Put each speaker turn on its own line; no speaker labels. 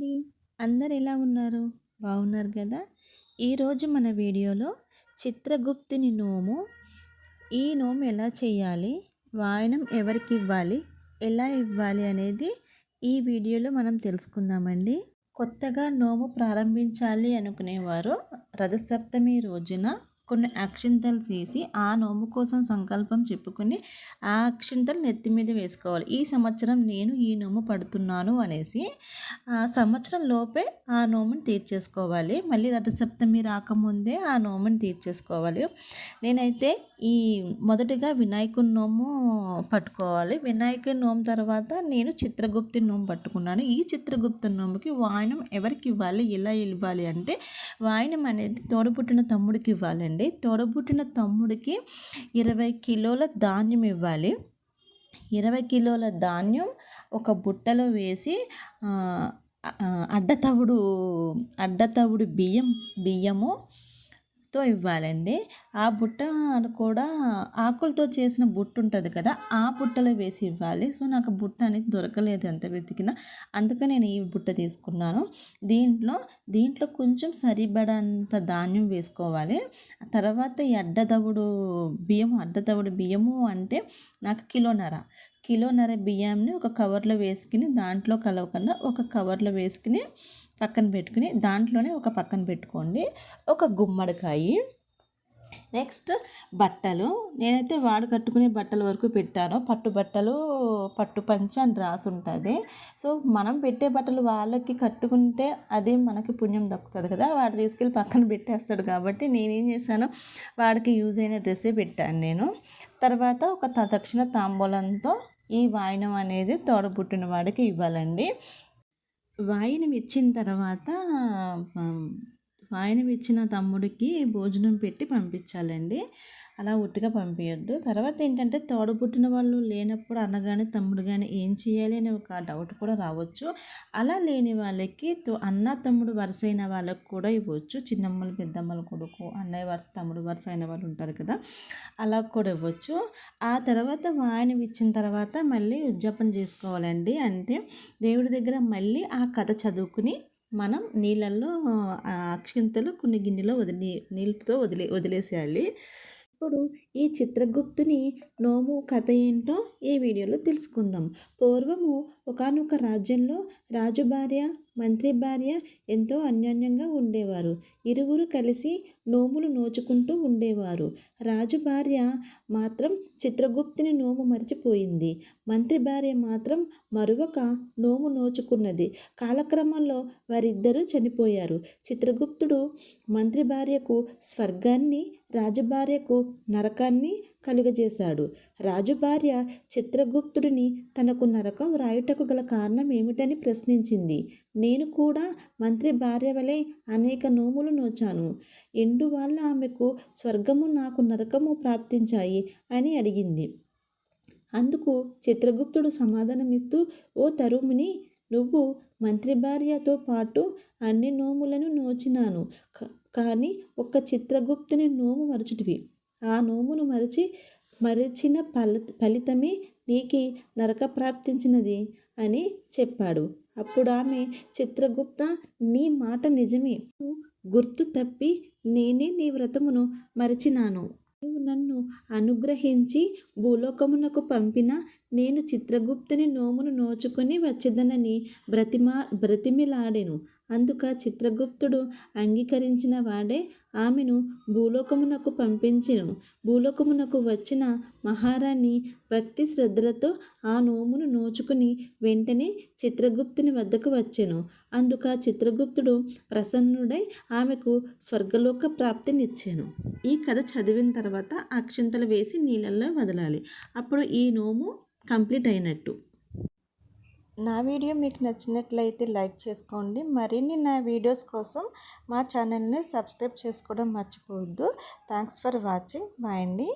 అండి అందరు ఎలా ఉన్నారు? బాగున్నారు కదా? ఈరోజు మన వీడియోలో చిత్రగుప్తుని నోము. ఈ నోము ఎలా చేయాలి? వాయనం ఎవరికి ఇవ్వాలి? ఎలా ఇవ్వాలి అనేది ఈ వీడియోలో మనం తెలుసుకుందామండి. కొత్తగా నోము ప్రారంభించాలి అనుకునేవారు రథసప్తమి రోజున కొన్ని అక్షింతలు చేసి ఆ నోము కోసం సంకల్పం చెప్పుకొని ఆ అక్షింతలు నెత్తి మీద వేసుకోవాలి. ఈ సంవత్సరం నేను ఈ నోము పడుతున్నాను అనేసి ఆ సంవత్సరం లోపే ఆ నోముని తీర్చేసుకోవాలి. మళ్ళీ రథసప్తమి రాకముందే ఆ నోముని తీర్చేసుకోవాలి. నేనైతే ఈ మొదటిగా వినాయకుని నోము పట్టుకోవాలి. వినాయకుని నోము తర్వాత నేను చిత్రగుప్తి నోము పట్టుకున్నాను. ఈ చిత్రగుప్త నోముకి వాయనం ఎవరికి ఇవ్వాలి ఎలా ఇవ్వాలి అంటే వాయనం అనేది తోడపుట్టిన తమ్ముడికి ఇవ్వాలండి. అండి తోడబుట్టిన తమ్ముడికి ఇరవై కిలోల ధాన్యం ఇవ్వాలి. ఇరవై కిలోల ధాన్యం ఒక బుట్టలో వేసి అడ్డతవుడు అడ్డతవుడు బియ్యం బియ్యము తో ఇవ్వాలండి. ఆ బుట్ట కూడా ఆకులతో చేసిన బుట్ట ఉంటుంది కదా ఆ బుట్టలో వేసి ఇవ్వాలి. సో నాకు బుట్ట అనేది దొరకలేదు ఎంత వెతికినా. అందుకని నేను ఈ బుట్ట తీసుకున్నాను. దీంట్లో దీంట్లో కొంచెం సరిపడంత ధాన్యం వేసుకోవాలి. తర్వాత ఈ అడ్డదవుడు బియ్యం అడ్డదవుడు బియ్యము అంటే నాకు కిలోన్నర. కిలోన్నర బియ్యంని ఒక కవర్లో వేసుకుని దాంట్లో కలవకుండా ఒక కవర్లో వేసుకుని పక్కన పెట్టుకుని దాంట్లోనే ఒక పక్కన పెట్టుకోండి. ఒక గుమ్మడికాయ. నెక్స్ట్ బట్టలు. నేనైతే వాడు కట్టుకునే బట్టల వరకు పెట్టాను. పట్టు బట్టలు పట్టు పంచ అని రాసి ఉంటుంది. సో మనం పెట్టే బట్టలు వాళ్ళకి కట్టుకుంటే అది మనకి పుణ్యం దక్కుతుంది కదా. వాడు తీసుకెళ్ళి పక్కన పెట్టేస్తాడు కాబట్టి నేనేం చేశాను వాడికి యూజ్ అయిన డ్రెస్సే పెట్టాను నేను. తర్వాత ఒక దక్షిణ తాంబూలంతో ఈ వాయినం అనేది తోడబుట్టిన వాడికి ఇవ్వాలండి. వాయినం ఇచ్చిన తర్వాత వాయినం ఇచ్చిన తమ్ముడికి భోజనం పెట్టి పంపించాలండి. అలా ఉట్టిగా పంపించద్దు తర్వాత ఏంటంటే తోడబుట్టిన వాళ్ళు లేనప్పుడు అన్నగాని తమ్ముడు కానీ ఏం చేయాలి అనే ఒక డౌట్ కూడా రావచ్చు. అలా లేని వాళ్ళకి అన్న తమ్ముడు వరుస అయిన వాళ్ళకి కూడా ఇవ్వచ్చు. చిన్నమ్మలు పెద్దమ్మల కొడుకు అన్నయ్య వరుస తమ్ముడు వరుస అయిన వాళ్ళు ఉంటారు కదా అలా కూడా ఇవ్వచ్చు. ఆ తర్వాత వాయిని ఇచ్చిన తర్వాత మళ్ళీ ఉద్యాపన చేసుకోవాలండి. అంటే దేవుడి దగ్గర మళ్ళీ ఆ కథ చదువుకుని మనం నీళ్ళల్లో అక్షింతలు కొన్ని గిన్నెలో వదిలి నీళ్ళతో వదిలే వదిలేసేయాలి. ఇప్పుడు ఈ చిత్రగుప్తుని నోము కథ ఏంటో ఈ వీడియోలో తెలుసుకుందాం. పూర్వము ఒకనొక రాజ్యంలో రాజు భార్య మంత్రి భార్య ఎంతో అన్యోన్యంగా ఉండేవారు. ఇరువురు కలిసి నోములు నోచుకుంటూ ఉండేవారు. రాజు భార్య మాత్రం చిత్రగుప్తుని నోము మరిచిపోయింది. మంత్రి భార్య మాత్రం మరొక నోము నోచుకున్నది. కాలక్రమంలో వారిద్దరూ చనిపోయారు. చిత్రగుప్తుడు మంత్రి భార్యకు స్వర్గాన్ని రాజు భార్యకు నరకాన్ని కలుగజేశాడు. రాజుభార్య చిత్రగుప్తుడిని తనకు నరకం వ్రాయుటకు గల కారణం ఏమిటని ప్రశ్నించింది. నేను కూడా మంత్రి భార్య వలె అనేక నోములు నోచాను. ఎండు వాళ్ళ ఆమెకు స్వర్గము నాకు నరకము ప్రాప్తించాయి అని అడిగింది. అందుకు చిత్రగుప్తుడు సమాధానమిస్తూ ఓ తరుముని నువ్వు మంత్రి భార్యతో పాటు అన్ని నోములను నోచినాను. కానీ ఒక్క చిత్రగుప్తుని నోము మరచుటివి. ఆ నోమును మరచి మరిచిన ఫల ఫలితమే నీకి నరక ప్రాప్తించినది అని చెప్పాడు. అప్పుడు ఆమె చిత్రగుప్త నీ మాట నిజమే. గుర్తు తప్పి నేనే నీ వ్రతమును మరచినాను. నీవు నన్ను అనుగ్రహించి భూలోకమునకు పంపిన నేను చిత్రగుప్తుని నోమును నోచుకొని వచ్చేదనని బ్రతిమా బ్రతిమిలాడెను. అందుక చిత్రగుప్తుడు అంగీకరించిన వాడే ఆమెను భూలోకమునకు పంపించెను. భూలోకమునకు వచ్చిన మహారాణి భక్తి శ్రద్ధలతో ఆ నోమును నోచుకుని వెంటనే చిత్రగుప్తుని వద్దకు వచ్చెను. అందుక చిత్రగుప్తుడు ప్రసన్నుడై ఆమెకు స్వర్గలోక ప్రాప్తినిచ్చాను. ఈ కథ చదివిన తర్వాత అక్షంతలు వేసి నీళ్ళల్లో వదలాలి. అప్పుడు ఈ నోము కంప్లీట్ అయినట్టు నా వీడియో మీకు నచ్చినట్లయితే లైక్ చేసుకోండి. మరిన్ని నా వీడియోస్ కోసం మా ఛానల్ని సబ్స్క్రైబ్ చేసుకోవడం మర్చిపోవద్దు. థ్యాంక్స్ ఫర్ వాచింగ్ బాయ్ అండి.